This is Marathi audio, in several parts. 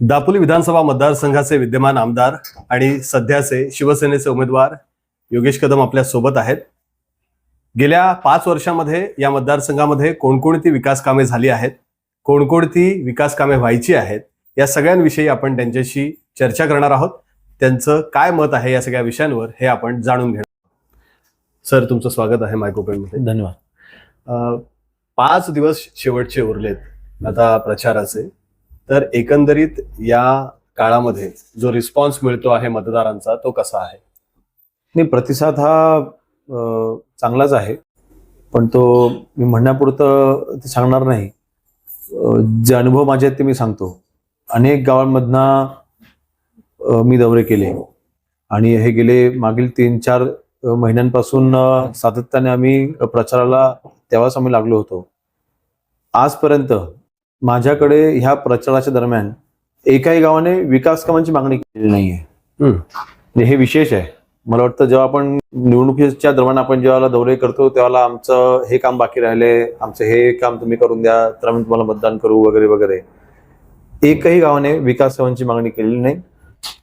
दापोली विधानसभा मतदारसंघाचे विद्यमान आमदार आणि सध्याचे शिवसेनेचे उमेदवार योगेश कदम आपल्यासोबत आहेत. गेल्या पाच वर्षामध्ये या मतदारसंघामध्ये कोणकोणती विकास कामे झाली आहेत कोणकोणती विकास कामे व्हायची आहेत या सगळ्यांविषयी आपण त्यांच्याशी चर्चा करणार आहोत. त्यांचं काय मत आहे या सगळ्या विषयांवर हे आपण जाणून घेणार. सर तुमचं स्वागत आहे मायकोपेनमध्ये धन्यवाद. पाच दिवस शेवटचे उरलेत आता प्रचाराचे. तर एकंदरीत या काळामध्ये जो रिस्पॉन्स मिळतो आहे मतदारांचा तो कसा आहे? नाही प्रतिसाद हा चांगलाच आहे. पण तो मी म्हणण्यापुरतं ते सांगणार नाही. जे अनुभव माझे आहेत ते मी सांगतो. अनेक गावांमधनं मी दौरे केले. आणि हे गेले मागील तीन चार महिन्यांपासून सातत्याने आम्ही प्रचाराला तेव्हाच आम्ही लागलो होतो. आजपर्यंत माझ्याकडे ह्या प्रचाराच्या दरम्यान एकाही गावाने विकास कामांची मागणी केलेली नाहीये. म्हणजे हे विशेष आहे. मला वाटतं जेव्हा आपण निवडणुकीच्या दरम्यान आपण जेव्हा दौरे करतो तेव्हा आमचं हे काम बाकी राहिले. आमचं हे काम तुम्ही करून द्या तर आम्ही तुम्हाला मतदान करू वगैरे वगैरे. एकही गावाने विकास कामांची मागणी केलेली नाही.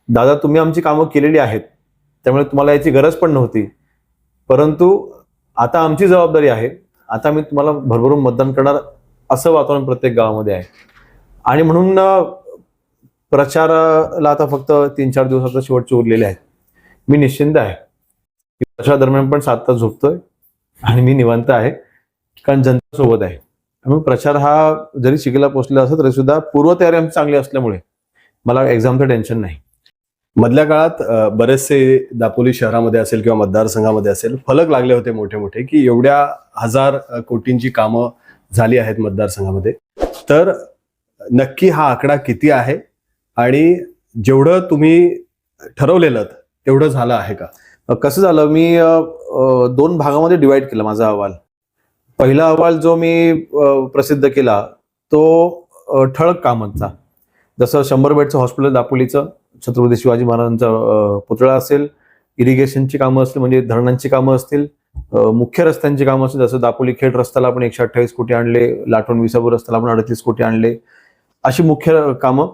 दादा तुम्ही आमची कामं केलेली आहेत. त्यामुळे तुम्हाला याची गरज पण नव्हती. परंतु आता आमची जबाबदारी आहे. आता मी तुम्हाला भरभरून मतदान करणार असं वातावरण प्रत्येक गावामध्ये आहे. आणि म्हणून प्रचाराला आता फक्त तीन चार दिवसाचा शेवटचे उरलेले आहेत. मी निश्चिंत आहे. की दरम्यान पण सात तास झोपतोय आणि मी निवांत आहे. कारण जनतेसोबत आहे. त्यामुळे प्रचार हा जरी शिकेला पोचला असला तरी सुद्धा पूर्वतयारी आमची चांगली असल्यामुळे मला एक्झामचं टेन्शन नाही. मधल्या काळात बरेचसे दापोली शहरामध्ये असेल किंवा मतदारसंघामध्ये असेल फलक लागले होते मोठे मोठे की एवढ्या हजार कोटींची कामं झाली आहेत मतदारसंघामध्ये. तर नक्की हा आकडा किती आहे? आणि जेवढं तुम्ही ठरवलेलं तेवढं झालं आहे का? कसं झालं? मी दोन भागामध्ये डिवाइड केला माझा अहवाल. पहिला अहवाल जो मी प्रसिद्ध केला तो ठळक कामांचा. जसं शंभर बेडचं हॉस्पिटल दापोलीचं छत्रपती शिवाजी महाराजांचा पुतळा असेल इरिगेशनची कामं असतील म्हणजे धरणांची कामं असतील मुख्य रस्त्यांची कामं असतील जसं दापोली खेड रस्त्याला आपण एकशे अठ्ठावीस कोटी आणले लाटून विसापूर रस्त्याला आपण अडतीस कोटी आणले. अशी मुख्य कामं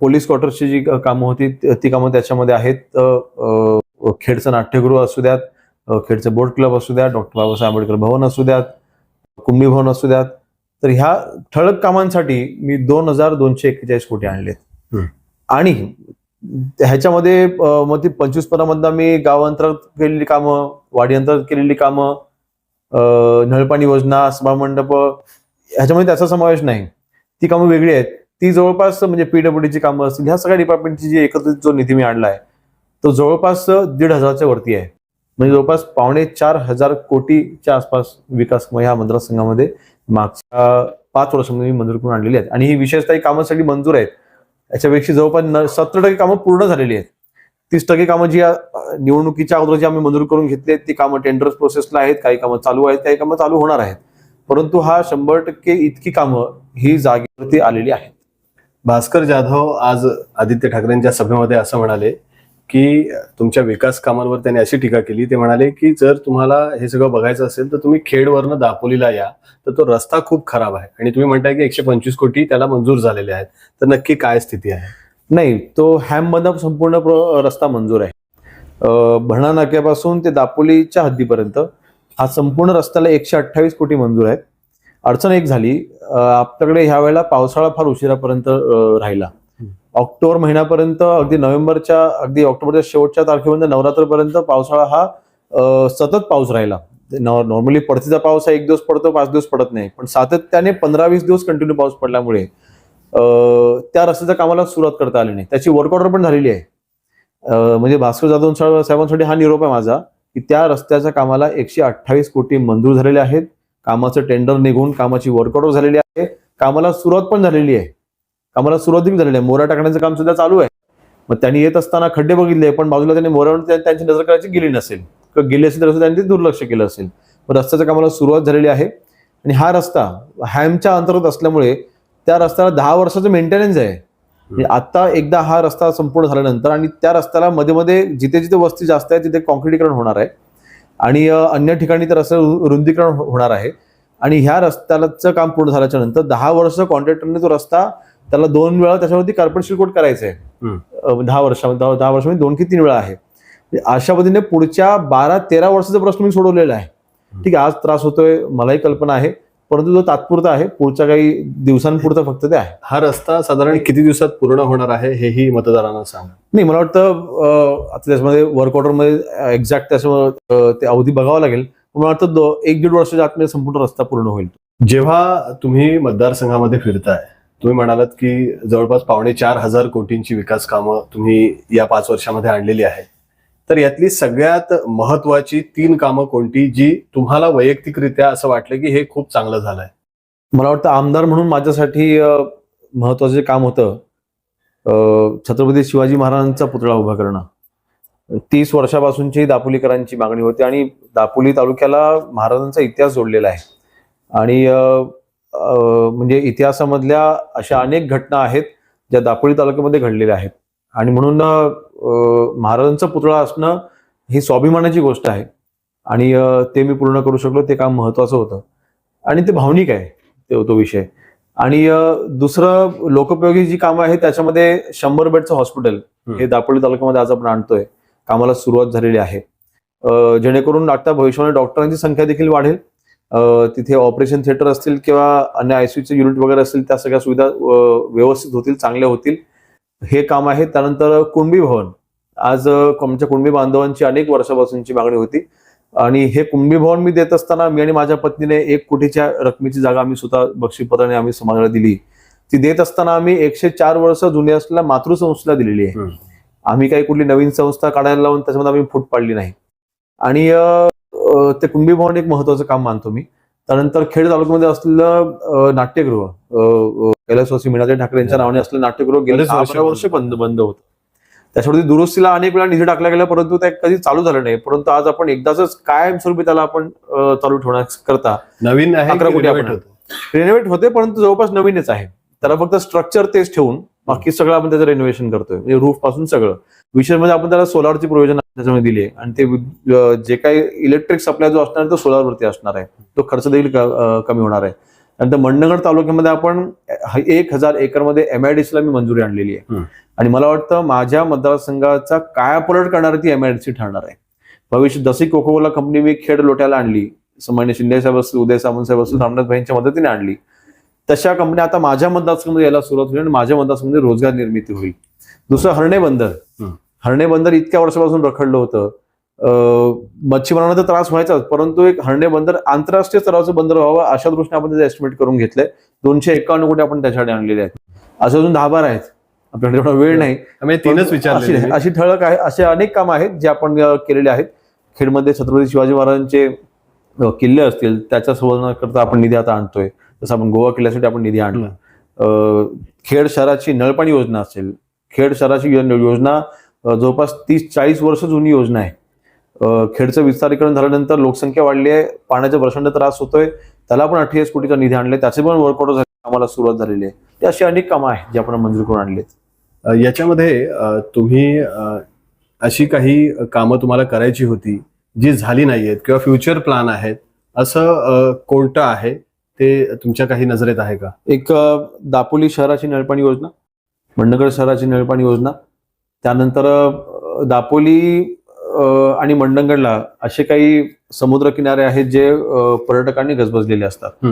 पोलीस क्वार्टर्सची जी कामं होती ती- कामं त्याच्यामध्ये आहेत. खेडचं नाट्यगृह असू द्यात खेडचं बोट क्लब असू द्यात डॉक्टर बाबासाहेब आंबेडकर भवन असू द्यात कुंभी भवन असू द्यात. तर ह्या ठळक कामांसाठी मी दोन हजार दोनशे एक्केचाळीस कोटी आणलेत. आणि ह्याच्यामध्ये मग ती पंचवीस पदामधनं मी गावांतरात केलेली कामं वाडी अंतरात केलेली कामं नळपाणी योजना सभामंडप ह्याच्यामध्ये त्याचा समावेश नाही. ती कामं वेगळी आहेत. ती जवळपास म्हणजे पीडब्ल्यूडीची कामं असतील ह्या सगळ्या डिपार्टमेंटची जी एकत्रित जो निधी मी आणला आहे तो जवळपास दीड हजारच्या वरती आहे. म्हणजे जवळपास पावणे चार हजार कोटीच्या आसपास विकास कामं ह्या मतदारसंघामध्ये मागच्या पाच वर्षामध्ये मी मंजूर करून आणलेली आहेत. आणि ही विशेषतः ही मंजूर आहेत. याच्यापेक्षा जवळपास सत्तर टक्के कामं पूर्ण झालेली आहेत. तीस टक्के कामं जी निवडणुकीच्या अगोदर जी आम्ही मंजूर करून घेतली आहेत ती कामं टेंडर प्रोसेसला आहेत काही कामं चालू आहेत काही कामं चालू होणार आहेत. परंतु हा शंभर टक्के इतकी कामं ही जागेवरती आलेली आहेत. भास्कर जाधव आज आदित्य ठाकरेंच्या सभेमध्ये असं म्हणाले की तुमच्या विकास कामांवर त्यांनी अशी टीका केली ते म्हणाले की जर तुम्हाला हे सगळं बघायचं असेल तर तुम्ही खेडवरनं दापोलीला या तर तो रस्ता खूप खराब आहे. आणि तुम्ही म्हणताय की एकशे पंचवीस कोटी त्याला मंजूर झालेले आहेत. तर नक्की काय स्थिती आहे? नाही तो हॅममधनं संपूर्ण रस्ता मंजूर आहे. अं, भरणा नाक्यापासून ते दापोलीच्या हद्दीपर्यंत हा संपूर्ण रस्त्याला एकशे अठ्ठावीस कोटी मंजूर आहेत. अडचण एक झाली आपल्याकडे ह्या वेळेला पावसाळा फार उशिरापर्यंत राहिला. ऑक्टोबर महिन्यापर्यंत अगदी नोव्हेंबरच्या अगदी ऑक्टोबरच्या शेवटच्या तारखेपर्यंत नवरात्रपर्यंत पावसाळा हा सतत पाऊस राहिला. नॉर्मली परतीचा पाऊस हा एक दिवस पडतो पाच दिवस पडत नाही. पण सातत्याने पंधरा वीस दिवस कंटिन्यू पाऊस पडल्यामुळे त्या रस्त्याच्या कामाला सुरुवात करता आली नाही. त्याची वर्क ऑर्डर पण झालेली आहे. म्हणजे भास्कर जाधव साहेबांसाठी हा निरोप आहे माझा की त्या रस्त्याच्या कामाला एकशे अठ्ठावीस कोटी मंजूर झालेले आहेत. कामाचं टेंडर निघून कामाची वर्क ऑर्डर झालेली आहे. कामाला सुरुवात पण झालेली आहे. कामाला सुरुवात देखील झालेली आहे. मोरा टाकण्याचं काम सुद्धा चालू आहे. मग त्यांनी येत असताना खड्डे बघितले पण बाजूला त्यांनी मोऱ्यावर त्यांची नजर करायची गेली नसेल. किंवा गेली असेल तर त्यांनी ते दुर्लक्ष केलं असेल. मग रस्त्याच्या कामाला सुरुवात झालेली आहे. आणि हा रस्ता हॅमच्या अंतर्गत असल्यामुळे त्या रस्त्याला दहा वर्षाचं मेंटेनन्स आहे. आता एकदा हा रस्ता संपूर्ण झाल्यानंतर आणि त्या रस्त्याला मध्ये मध्ये जिथे जिथे वस्ती जास्त आहे तिथे कॉन्क्रिटीकरण होणार आहे. आणि अन्य ठिकाणी तर असं रु- रुंदीकरण हो- होणार आहे. आणि ह्या रस्त्याचं काम पूर्ण झाल्याच्यानंतर दहा वर्ष कॉन्ट्रॅक्टरने तो रस्ता त्याला दोन वेळा त्याच्यावरती कार्पेट सिलकोट करायचं आहे दहा वर्षामध्ये दहा वर्षामध्ये दोन की तीन वेळा आहे. अशा पद्धतीने पुढच्या बारा तेरा वर्षाचा प्रश्न मी सोडवलेला आहे. ठीक आहे आज त्रास होतोय मलाही कल्पना आहे परंतु तो तात्पुरता आहे पुढच्या काही दिवसांपुरता फक्त ते आहे. हा रस्ता साधारण किती दिवसात पूर्ण होणार आहे हेही मतदारांना सांगा. नाही मला वाटतं आता त्याच्यामध्ये वर्क ऑर्डरमध्ये एक्झॅक्ट त्याच्यामध्ये अं, ते अवधी बघावं लागेल. मला वाटतं एक दीड वर्षाच्या आतमध्ये संपूर्ण रस्ता पूर्ण होईल. जेव्हा तुम्ही मतदारसंघामध्ये फिरताय तुम्ही म्हणालात की जवळपास पावणे चार हजार कोटींची विकास कामं तुम्ही या पाच वर्षामध्ये आणलेली आहेत. तर यातली सगळ्यात महत्वाची तीन कामं कोणती जी तुम्हाला वैयक्तिकरित्या असं वाटलं की हे खूप चांगलं झालंय? मला वाटतं आमदार म्हणून माझ्यासाठी महत्वाचं जे काम होतं छत्रपती शिवाजी महाराजांचा पुतळा उभा करणं. तीस वर्षापासूनची दापोलीकरांची मागणी होती आणि दापोली तालुक्याला महाराजांचा इतिहास जोडलेला आहे. आणि म्हणजे इतिहासामधल्या अशा अनेक घटना आहेत ज्या दापोली तालुक्यामध्ये घडलेल्या आहेत. आणि म्हणून महाराजांचा पुतळा असणं ही स्वाभिमानाची गोष्ट आहे. आणि ते मी पूर्ण करू शकलो ते काम महत्वाचं होतं. आणि ते भावनिक आहे ते तो विषय. आणि दुसरं लोकोपयोगी जी कामं आहेत त्याच्यामध्ये शंभर बेडचं हॉस्पिटल हे दापोली तालुक्यामध्ये आज आपण आणतोय. कामाला सुरुवात झालेली आहे. जेणेकरून आता भविष्यामध्ये डॉक्टरांची संख्या देखील वाढेल. तिथे ऑपरेशन थिएटर असतील किंवा अन्य आयसीयूचे युनिट वगैरे असतील त्या सगळ्या सुविधा व्यवस्थित होतील चांगल्या होतील. हे काम आहे. त्यानंतर कुणबी भवन. आज आमच्या कुणबी बांधवांची अनेक वर्षापासूनची मागणी होती. आणि हे कुंभी भवन मी देत असताना मी आणि माझ्या पत्नीने एक कोटीच्या रकमेची जागा आम्ही स्वतः बक्षीपत्राने आम्ही समाजाला दिली. ती देत असताना आम्ही एकशे चार वर्ष जुनी असलेल्या मातृसंस्थेला दिलेली आहे. आम्ही काही कुठली नवीन संस्था काढायला लावून त्याच्यामध्ये आम्ही फूट पाडली नाही. आणि ते कुंभी भवन एक महत्वाचं काम मानतो मी. त्यानंतर खेड तालुक्यामध्ये असलेलं नाट्यगृह कैलासवासी मीनाताई ठाकरे यांच्या नावाने असलेलं नाट्यगृह गेले अकरा वर्ष बंद बंद होतं. त्याच्यावरती दुरुस्तीला अनेक वेळा निधी टाकला गेला परंतु ते कधी चालू झालं नाही. परंतु आज आपण एकदाच कायमस्वरूपी त्याला आपण चालू ठेवण्याकरता नवीन आहे अकरा कोटी आपण-? रिनोव्हेट होते परंतु जवळपास नवीनच आहे. त्याला फक्त स्ट्रक्चर तेच ठेवून बाकी सगळं आपण त्याचं रेनोव्हेशन करतोय म्हणजे रूफपासून सगळं. विशेष म्हणजे आपण त्याला सोलारची प्रोव्हिजन त्याच्यामध्ये दिली आहे आणि ते जे काही इलेक्ट्रिक सप्लाय जो असणार तो सोलारवरती असणार आहे. तो खर्च देखील कमी होणार आहे. त्यानंतर मंडणगड तालुक्यामध्ये आपण एक हजार एकरमध्ये एमआयडीसीला मी मंजुरी आणलेली आहे. आणि मला वाटतं माझ्या मतदारसंघाचा कायापलट करणारी ती एमआयडीसी ठरणार आहे. भविष्य जशी कोकोकोला कंपनी मी खेड लोट्याला आणली सामान्य शिंदे साहेब असतील उदय सामंत साहेब असतील रामनाथ भाईंच्या मदतीने आणली तशा कंपन्या आता माझ्या मतदारसंघामध्ये यायला सुरुवात होईल आणि माझ्या मतदारसंघामध्ये रोजगार निर्मिती होईल. दुसरं हरणे बंदर. हरणे बंदर इतक्या वर्षापासून रखडलं होतं. मच्छीमारांना तर त्रास व्हायचाच परंतु एक हरणे बंदर आंतरराष्ट्रीय स्तराचं बंदर व्हावं अशा दृष्टीने आपण त्याचं एस्टिमेट करून घेतलंय. दोनशे एकावन्न कोटी आपण त्याच्याकडे आणलेले आहेत. असे अजून दहा बारा आहेत. आपल्याकडे एवढा वेळ नाही. तीनच अशी विचारले अशी ठळक आहे असे अनेक कामं आहेत जे आपण केलेले आहेत. खेडमध्ये छत्रपती शिवाजी महाराजांचे किल्ले असतील त्याच्या संवर्धनाकरता आपण निधी आता आणतोय. जसं आपण गोवा किल्ल्यासाठी आपण निधी आणला. खेड शहराची नळपाणी योजना असेल खेड शहराची योजना जवळपास तीस चाळीस वर्ष जुनी योजना आहे. खेडचं विस्तारीकरण झाल्यानंतर लोकसंख्या वाढली आहे पाण्याचा प्रचंड त्रास होतोय त्याला पण अठ्ठेचाळीस कोटीचा निधी आणले त्याचे पण वर्कआउट झाले आम्हाला सुरुवात झालेली आहे. अशी अनेक कामं आहेत जी आपण मंजूर करून आणली आहेत. अ, याच्यामध्ये तुम्ही अशी काही कामं तुम्हाला करायची होती जी झाली नाहीयेत किंवा फ्युचर प्लॅन आहेत असं कोणतं आहे? ते तुमच्या काही नजरेत आहे का? एक दापोली शहराची नळपाणी योजना मंडगड शहराची नळपाणी योजना त्यानंतर दापोली आणि मंडणगडला असे काही समुद्र किनारे आहेत जे पर्यटकांनी गजबजलेले असतात.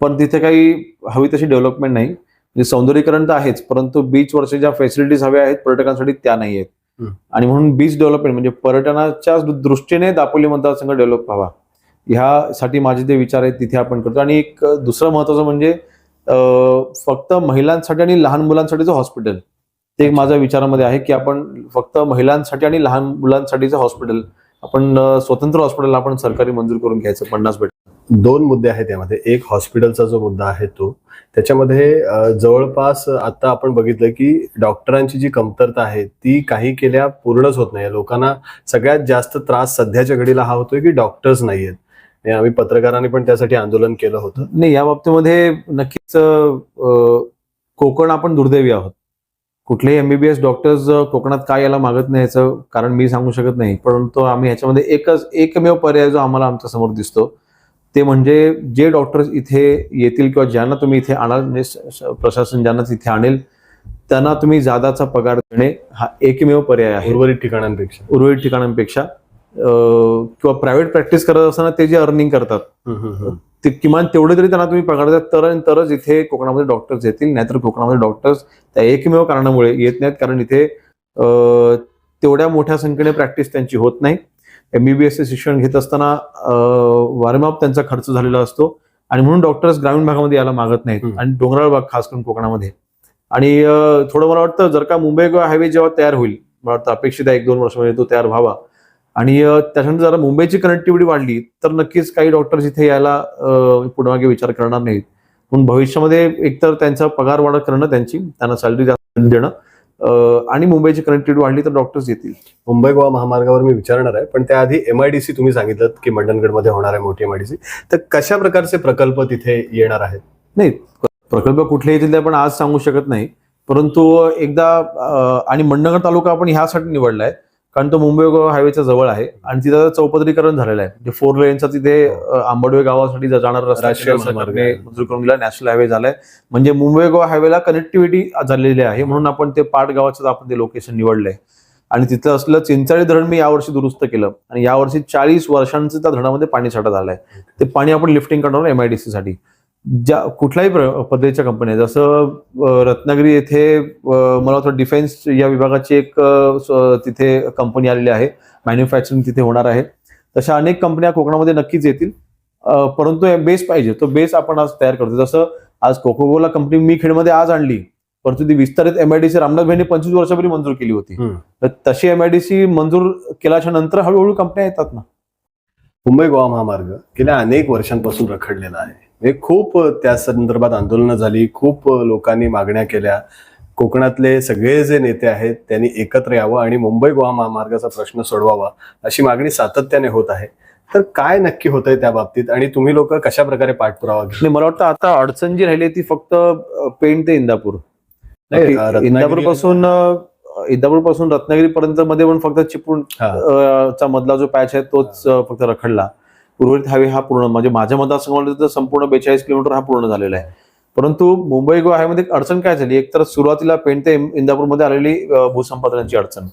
पण तिथे काही हवी तशी डेव्हलपमेंट नाही. म्हणजे सौंदर्यीकरण तर आहेच परंतु बीच वरच्या ज्या फॅसिलिटीज हव्या आहेत पर्यटकांसाठी त्या नाही आहेत. आणि म्हणून बीच डेव्हलपमेंट म्हणजे पर्यटनाच्या दृष्टीने दापोली मतदारसंघ डेव्हलप व्हावा. ह्यासाठी माझे जे विचार आहेत तिथे आपण करतो. आणि एक दुसरं महत्वाचं म्हणजे फक्त महिलांसाठी आणि लहान मुलांसाठीचं हॉस्पिटल ते एक माझ्या विचारामध्ये आहे की आपण फक्त महिलांसाठी आणि लहान मुलांसाठीचं हॉस्पिटल आपण स्वतंत्र हॉस्पिटल आपण सरकारी मंजूर करून घ्यायचं पन्नास बेड. दोन मुद्दे आहेत यामध्ये. एक हॉस्पिटलचा जो मुद्दा आहे तो त्याच्यामध्ये जवळपास आता आपण बघितलं की डॉक्टरांची जी कमतरता आहे ती काही केल्या पूर्णच होत नाही. लोकांना सगळ्यात जास्त त्रास सध्याच्या घडीला हा होतोय की डॉक्टर्स नाहीयेत. आणि आम्ही पत्रकारांनी पण त्यासाठी आंदोलन केलं होतं. नाही या बाबतीमध्ये नक्कीच कोकण आपण दुर्दैवी आहोत. कुठलेही एमबीबीएस डॉक्टर्स कोकणात काय याला मागत नाही याचं कारण मी सांगू शकत नाही. परंतु आम्ही ह्याच्यामध्ये एकच एकमेव पर्याय जो आम्हाला आमच्यासमोर दिसतो ते म्हणजे जे डॉक्टर्स इथे येतील किंवा ज्यांना तुम्ही इथे आणाल म्हणजे प्रशासन ज्यांना इथे आणेल त्यांना तुम्ही जादाचा पगार देणे हा एकमेव पर्याय आहे. उर्वरित ठिकाणांपेक्षा. उर्वरित ठिकाणांपेक्षा. किंवा प्रायव्हेट प्रॅक्टिस करत असताना ते जे अर्निंग करतात. ते किमान तेवढे तरी त्यांना तुम्ही पगार द्या तर तरच इथे कोकणामध्ये डॉक्टर्स येतील नाहीतर कोकणामध्ये डॉक्टर्स त्या एकमेव कारणामुळे येत नाहीत कारण इथे तेवढ्या मोठ्या संख्येने प्रॅक्टिस त्यांची होत नाही. एमबीबीएसचे शिक्षण घेत असताना वारंवार त्यांचा खर्च झालेला असतो. आणि म्हणून डॉक्टर्स ग्रामीण भागामध्ये यायला मागत नाहीत. आणि डोंगराळ भाग खास करून कोकणामध्ये. आणि थोडं मला वाटतं जर का मुंबई गोवा हायवे जेव्हा तयार होईल मला वाटतं अपेक्षित आहे एक दोन वर्षामध्ये तो तयार व्हावा. आणि त्याच्यानंतर जरा मुंबईची कनेक्टिव्हिटी वाढली तर नक्कीच काही डॉक्टर्स इथे यायला पुढे विचार करणार नाहीत. म्हणून भविष्यामध्ये एकतर त्यांचा पगार वाढ करणं त्यांची त्यांना सॅलरी जास्त देणं आणि मुंबईची कनेक्टिव्हिटी वाढली तर डॉक्टर्स येतील. मुंबई गोवा महामार्गावर मी विचारणार आहे पण त्याआधी एमआयडीसी तुम्ही सांगितलं की मंडणगडमध्ये होणार आहे मोठी एमआयडीसी तर कशा प्रकारचे प्रकल्प तिथे येणार आहेत? नाही प्रकल्प कुठले येतील ते आपण आज सांगू शकत नाही. परंतु एकदा आणि मंडणगड तालुका आपण ह्यासाठी निवडलाय कारण तो मुंबई गोवा हायवेच्या जवळ आहे. आणि तिथं चौपदरीकरण झालेलं आहे. म्हणजे फोर लेनचा तिथे आंबडवे गावासाठी जाणारा. मंजूर करून दिला. नॅशनल हायवे झालाय. म्हणजे मुंबई गोवा हायवेला कनेक्टिव्हिटी झालेली आहे. म्हणून आपण ते पाट गावाचं आपण ते लोकेशन निवडलंय. आणि तिथं असलं चिंचाळी धरण मी यावर्षी दुरुस्त केलं. आणि यावर्षी चाळीस वर्षांचं त्या धरणामध्ये पाणी साठा झालाय. ते पाणी आपण लिफ्टिंग करणार एमआयडीसी साठी. ज्या कुठल्याही पद्धतीच्या कंपन्या जसं रत्नागिरी येथे मला वाटतं डिफेन्स या विभागाची एक तिथे कंपनी आलेली आहे. मॅन्युफॅक्चरिंग तिथे होणार आहे. तशा अनेक कंपन्या कोकणामध्ये नक्कीच येतील. परंतु बेस पाहिजे. तो बेस आपण आज तयार करतो जसं आज कोकोकोला कंपनी मी खेडमध्ये आज आणली. परंतु ती विस्तारित एमआयडीसी रामनाथ भाईने पंचवीस वर्षापूर्वी मंजूर केली होती. तर तशी एमआयडीसी मंजूर केल्याच्यानंतर हळूहळू कंपन्या येतात ना. मुंबई गोवा महामार्ग गेल्या अनेक वर्षांपासून रखडलेला आहे. म्हणजे खूप त्या संदर्भात आंदोलनं झाली. खूप लोकांनी मागण्या केल्या. कोकणातले सगळे जे नेते आहेत त्यांनी एकत्र यावं आणि मुंबई गोवा महामार्गाचा प्रश्न सोडवावा अशी मागणी सातत्याने होत आहे. तर काय नक्की होतंय त्या बाबतीत आणि तुम्ही लोक कशा प्रकारे पाठपुरावा घेतला नाही मला वाटतं आता अडचण जी राहिली आहे ती फक्त पेण ते इंदापूर. इंदापूरपासून इंदापूरपासून रत्नागिरी पर्यंत मध्ये पण फक्त चिपळूण चा मधला जो पॅच आहे तोच फक्त रखडला. उर्वरित हायवे हा पूर्ण म्हणजे माझ्या मतदारसंघामध्ये तर संपूर्ण बेचाळीस किलोमीटर हा पूर्ण झालेला आहे. परंतु मुंबई गोवा हायवेमध्ये एक अडचण काय झाली? एक तर सुरुवातीला पेण ते इंदापूरमध्ये आलेली भूसंपादनाची अडचण.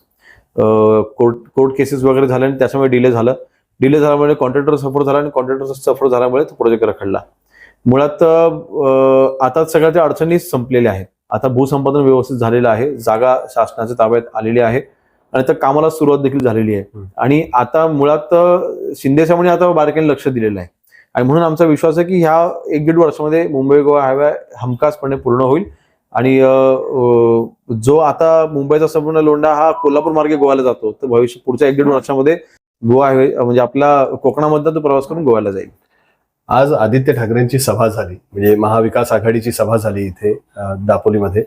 कोर्ट कोर्ट केसेस वगैरे झाले आणि त्याच्यामुळे डिले झालं. डिले झाल्यामुळे कॉन्ट्रॅक्टर सफर झाला आणि कॉन्ट्रॅक्टर सफर झाल्यामुळे तो प्रोजेक्ट रखडला. मुळात आता सगळ्या त्या अडचणी संपलेल्या आहेत आता भूसंपादन व्यवस्थित झालेलं आहे जागा शासनाच्या ताब्यात आलेली आहे. आणि त्या कामाला सुरुवात देखील झालेली आहे. आणि आता मुळात शिंदे साहेबांनी आता बारकाईने लक्ष दिलेलं आहे. आणि म्हणून आमचा विश्वास आहे की ह्या एक दीड वर्षामध्ये मुंबई गोवा हायवे हमखासपणे पूर्ण होईल. आणि जो आता मुंबईचा संपूर्ण लोंढा हा कोल्हापूर मार्गे गोव्याला जातो तर भविष्य पुढच्या एक दीड वर्षामध्ये गोवा हायवे म्हणजे आपला कोकणामधला तो प्रवास करून गोव्याला जाईल. आज आदित्य ठाकरेंची सभा झाली म्हणजे महाविकास आघाडीची सभा झाली इथे दापोलीमध्ये.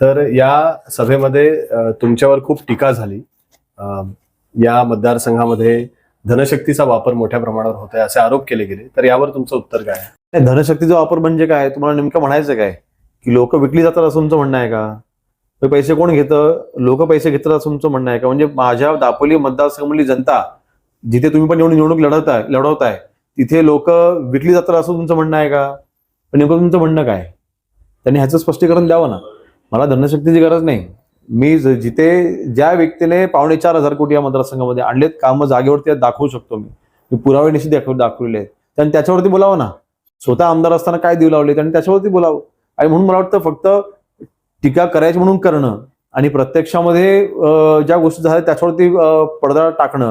तर या सभेमध्ये तुमच्यावर खूप टीका झाली. या मतदारसंघामध्ये धनशक्तीचा वापर मोठ्या प्रमाणावर होत आहे असे आरोप केले गेले. तर यावर तुमचं उत्तर काय आहे? धनशक्तीचा वापर म्हणजे काय? तुम्हाला नेमकं म्हणायचं काय? की लोक विकली जातात असं तुमचं म्हणणं आहे का? पैसे कोण घेतं? लोक पैसे घेतात असं तुमचं म्हणणं आहे का? म्हणजे माझ्या दापोली मतदारसंघामधली जनता जिथे तुम्ही पण निवडून निवडणूक लढवताय लढवताय तिथे लोक विकली जातात असं तुमचं म्हणणं आहे का? पण नेमकं तुमचं म्हणणं काय? त्यांनी ह्याचं स्पष्टीकरण द्यावं ना. मला धनशक्तीची गरज नाही. मी ज- जिथे ज्या व्यक्तीने पावणे चार हजार कोटी या मतदारसंघामध्ये आणलेत कामं जागेवरती दाखवू शकतो मी. मी पुरावे निश्चित दाखव दाखवलेले आहेत. त्यांनी त्याच्यावरती बोलावं ना. स्वतः आमदार असताना काय देऊ लावले त्यांनी त्याच्यावरती बोलावं. आणि म्हणून मला वाटतं फक्त टीका करायची म्हणून करणं आणि प्रत्यक्षामध्ये ज्या गोष्टी झाल्या त्याच्यावरती पडदा टाकणं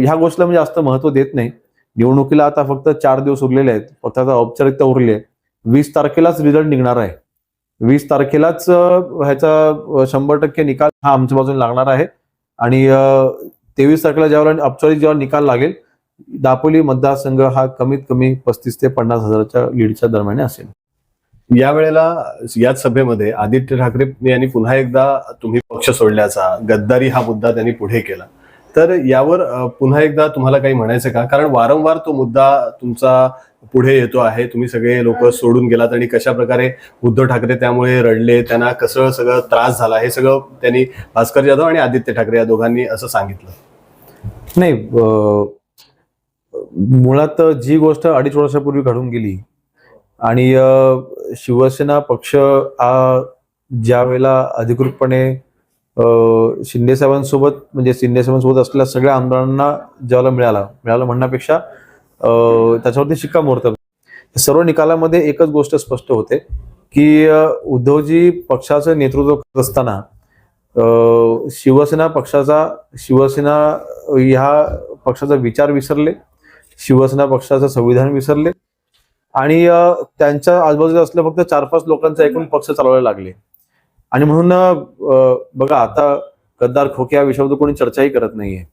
ह्या गोष्टीला म्हणजे जास्त महत्त्व देत नाही. निवडणुकीला आता फक्त चार दिवस उरलेले आहेत. फक्त आता औपचारिकता उरली आहे. वीस तारखेलाच रिझल्ट निघणार आहे. वीस तारखेलाच ह्याचा शंभर टक्के निकाल हा आमच्या बाजून लागणार आहे. आणि तेवीस तारखेला ज्यावेळेला औपचारिक जेव्हा निकाल लागेल दापोली मतदारसंघ हा कमीत कमी पस्तीस ते पन्नास हजाराच्या लीडच्या दरम्यान असेल. या वेळेला याच सभेमध्ये आदित्य ठाकरे यांनी पुन्हा एकदा तुम्ही पक्ष सोडल्याचा गद्दारी हा मुद्दा त्यांनी पुढे केला. तर यावर पुन्हा एकदा तुम्हाला काही म्हणायचं का? कारण वारंवार तो मुद्दा तुमचा पुढे येतो आहे. तुम्ही सगळे लोक सोडून गेलात आणि कशा प्रकारे उद्धव ठाकरे त्यामुळे रडले त्यांना कसं सगळं त्रास झाला हे सगळं त्यांनी भास्कर जाधव आणि आदित्य ठाकरे या दोघांनी असं सांगितलं. नाही मुळात जी गोष्ट अडीच वर्षापूर्वी घडून गेली आणि शिवसेना पक्ष हा ज्या वेळेला अधिकृतपणे अ, शिंदे साहेबांसोबत म्हणजे शिंदे साहेबांसोबत असलेल्या सगळ्या आमदारांना ज्यावेळेला मिळाला मिळाला म्हणण्यापेक्षा त्याच्यावरती शिक्कामोर्तब सर्व निकालामध्ये एकच गोष्ट स्पष्ट होते की उद्धवजी पक्षाचं नेतृत्व करत असताना शिवसेना पक्षाचा शिवसेना ह्या पक्षाचा विचार विसरले शिवसेना पक्षाचं संविधान विसरले आणि त्यांच्या आजूबाजूला असल्या फक्त चार पाच लोकांचा एकूण पक्ष चालवायला लागले. आणि म्हणून बघा आता गद्दार खोके या विषयावर कोणी चर्चाही करत नाहीये.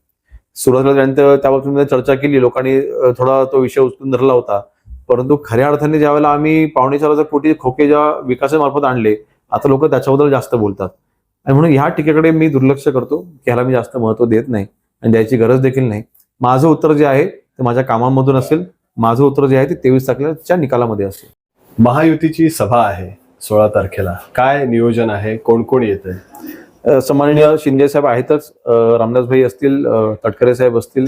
सुरुवातीला त्यांनी त्या बाबतीमध्ये चर्चा केली. लोकांनी थोडा तो विषय उचलून धरला होता. परंतु खऱ्या अर्थाने ज्यावेळेला आम्ही पावणे चार हजार कोटी खोके ज्या विकासामार्फत आणले आता लोक त्याच्याबद्दल जास्त बोलतात. आणि म्हणून ह्या टीकेकडे मी दुर्लक्ष करतो की ह्याला मी जास्त महत्त्व देत नाही आणि द्यायची गरज देखील नाही. माझं उत्तर जे आहे ते माझ्या कामांमधून असेल. माझं उत्तर जे आहे ते तेवीस तारखेच्या निकालामध्ये असेल. महायुतीची सभा आहे सोळा तारखेला. काय नियोजन आहे? कोण कोण येत आहे सन्माननीय शिंदे साहेब आहेतच. रामदास भाई असतील तटकरे साहेब असतील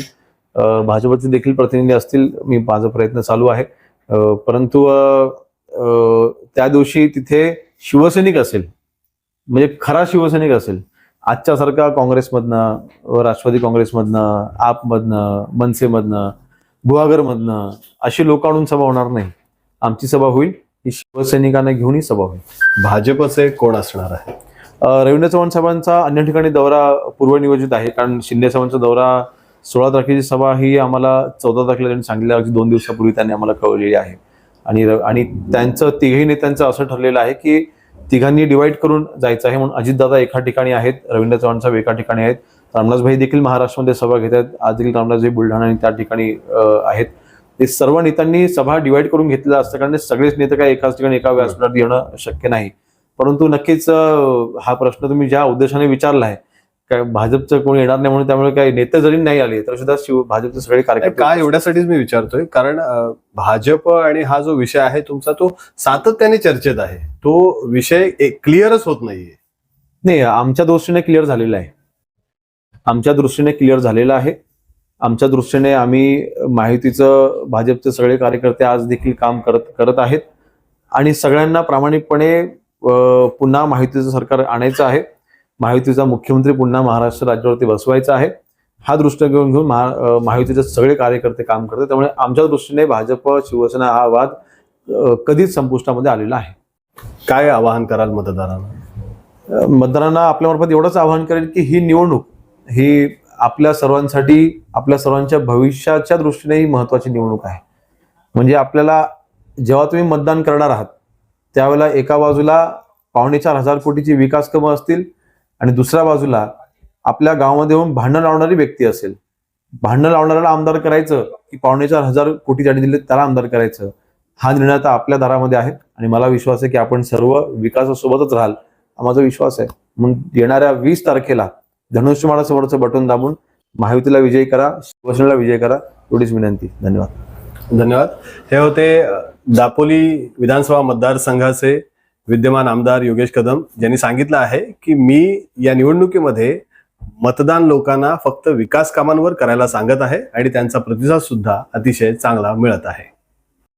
भाजपचे देखील प्रतिनिधी असतील मी माझा प्रयत्न चालू आहे. परंतु त्या दिवशी तिथे शिवसैनिक असेल म्हणजे खरा शिवसैनिक असेल आजच्या सारखा काँग्रेसमधनं राष्ट्रवादी काँग्रेसमधनं आपमधनं मनसेमधनं गुहागरमधनं अशी लोक आणून सभा होणार नाही. आमची सभा होईल ही शिवसैनिकांना घेऊन ही सभा होईल. भाजपचे कोण असणार आहे? रवींद्र चव्हाण साहेबांचा अन्य ठिकाणी दौरा पूर्वनियोजित आहे. कारण शिंदे साहेबांचा दौरा सोळा तारखेची सभा ही आम्हाला चौदा तारखेला त्यांनी सांगितल्या अगदी दोन दिवसापूर्वी त्यांनी आम्हाला कळवलेली आहे. आणि र- आणि त्यांचं तिघही नेत्यांचं असं ठरलेलं आहे की तिघांनी डिवाइड करून जायचं आहे म्हणून अजितदादा एका ठिकाणी आहेत रवींद्र चव्हाण साहेब एका ठिकाणी आहेत. रामदासभाई देखील महाराष्ट्रामध्ये सभा घेत आहेत आज देखील रामदासभाई बुलढाणा आणि त्या ठिकाणी आहेत. ते सर्व नेत्यांनी सभा डिवाईड करून घेतलेल्या असतं. कारण सगळेच नेते काय एकाच ठिकाणी एका व्यासपीठात येणं शक्य नाही. परंतु नक्कीच हा प्रश्न तुम्ही ज्या उद्देशाने विचारला आहे काय भाजपचं कोणी येणार नाही म्हणून त्यामुळे काय नेते जरी नाही आले तर सुद्धा शिव भाजपचे सगळे कार्यकर्ते काय एवढ्यासाठीच मी विचारतोय कारण भाजप आणि हा जो विषय आहे तुमचा तो सातत्याने चर्चेत आहे. तो विषय क्लिअरच होत नाहीये. नाही आमच्या दृष्टीने क्लिअर झालेला आहे. आमच्या दृष्टीने क्लिअर झालेला आहे. आमच्या दृष्टीने आम्ही माहितीचं भाजपचे सगळे कार्यकर्ते आज देखील काम करत करत आहेत. आणि सगळ्यांना प्रामाणिकपणे पुन्हा माहितीचं सरकार आणायचं आहे. माहितीचा मुख्यमंत्री पुन्हा महाराष्ट्र राज्यावरती बसवायचा आहे. हा दृष्टिकोन घेऊन महा महायुतीचे सगळे कार्यकर्ते काम करतात. त्यामुळे आमच्या दृष्टीने भाजप शिवसेना हा वाद कधीच संपुष्टामध्ये आलेला आहे. काय आवाहन कराल मतदारांना? मतदारांना आपल्यामार्फत एवढंच आवाहन करेल की ही निवडणूक ही आपल्या सर्वांसाठी आपल्या सर्वांच्या भविष्याच्या दृष्टीने ही महत्वाची निवडणूक आहे. म्हणजे आपल्याला जेव्हा तुम्ही मतदान करणार आहात त्यावेळेला एका बाजूला पावणे चार हजार कोटीची विकास कामं असतील आणि दुसऱ्या बाजूला आपल्या गावामध्ये येऊन भांडण लावणारी व्यक्ती असेल. भांडण लावणाऱ्याला आमदार करायचं की पावणे चार हजार कोटी ज्याने दिले त्याला आमदार करायचं. हा निर्णय आता आपल्या दारामध्ये आहे आणि मला विश्वास आहे की आपण सर्व विकासासोबतच राहाल हा माझा विश्वास आहे. म्हणून येणाऱ्या वीस तारखेला धनुष्यमाळासमोरचं बटन दाबून महायुतीला विजयी करा शिवसेनेला विजय करा एवढीच विनंती. धन्यवाद. धन्यवाद. हे होते दापोली विधानसभा मतदारसंघाचे विद्यमान आमदार योगेश कदम ज्यांनी सांगितलं आहे की मी या निवडणुकीमध्ये मतदान लोकांना फक्त विकास कामांवर करायला सांगत आहे आणि त्यांचा प्रतिसाद सुद्धा अतिशय चांगला मिळत आहे.